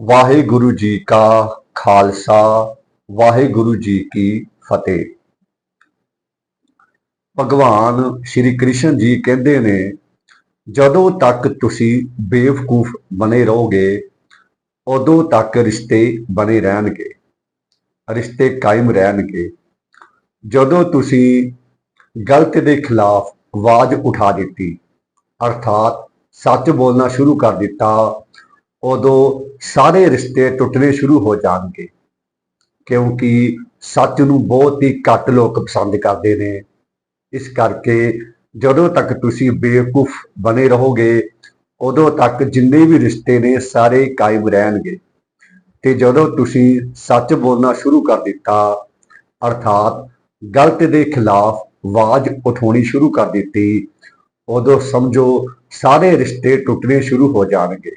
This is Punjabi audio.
ਵਾਹਿਗੁਰੂ ਜੀ ਕਾ ਖਾਲਸਾ, ਵਾਹਿਗੁਰੂ ਜੀ ਕੀ ਫਤਿਹ। ਭਗਵਾਨ ਸ਼੍ਰੀ ਕ੍ਰਿਸ਼ਨ ਜੀ ਕਹਿੰਦੇ ਨੇ, ਜਦੋਂ ਤੱਕ ਤੁਸੀਂ ਬੇਵਕੂਫ ਬਣੇ ਰਹੋਗੇ, ਉਦੋਂ ਤੱਕ ਰਿਸ਼ਤੇ ਬਣੇ ਰਹਿਣਗੇ, ਰਿਸ਼ਤੇ ਕਾਇਮ ਰਹਿਣਗੇ। ਜਦੋਂ ਤੁਸੀਂ ਗਲਤ ਦੇ ਖਿਲਾਫ ਆਵਾਜ਼ ਉਠਾ ਦਿੱਤੀ, ਅਰਥਾਤ ਸੱਚ ਬੋਲਣਾ ਸ਼ੁਰੂ ਕਰ ਦਿੱਤਾ ਉਦੋਂ ਸਾਰੇ ਰਿਸ਼ਤੇ ਟੁੱਟਣੇ ਸ਼ੁਰੂ ਹੋ ਜਾਣਗੇ, ਕਿਉਂਕਿ ਸੱਚ ਨੂੰ ਬਹੁਤ ਹੀ ਘੱਟ ਲੋਕ ਪਸੰਦ ਕਰਦੇ ਨੇ। ਇਸ ਕਰਕੇ ਜਦੋਂ ਤੱਕ ਤੁਸੀਂ ਬੇਵਕੂਫ ਬਣੇ ਰਹੋਗੇ, ਉਦੋਂ ਤੱਕ ਜਿੰਨੇ ਵੀ ਰਿਸ਼ਤੇ ਨੇ ਸਾਰੇ ਕਾਇਮ ਰਹਿਣਗੇ। ਤੇ ਜਦੋਂ ਤੁਸੀਂ ਸੱਚ ਬੋਲਣਾ ਸ਼ੁਰੂ ਕਰ ਦਿੱਤਾ, ਅਰਥਾਤ ਗਲਤ ਦੇ ਖਿਲਾਫ ਆਵਾਜ਼ ਉਠਾਉਣੀ ਸ਼ੁਰੂ ਕਰ ਦਿੱਤੀ, ਉਦੋਂ ਸਮਝੋ ਸਾਰੇ ਰਿਸ਼ਤੇ ਟੁੱਟਣੇ ਸ਼ੁਰੂ ਹੋ ਜਾਣਗੇ।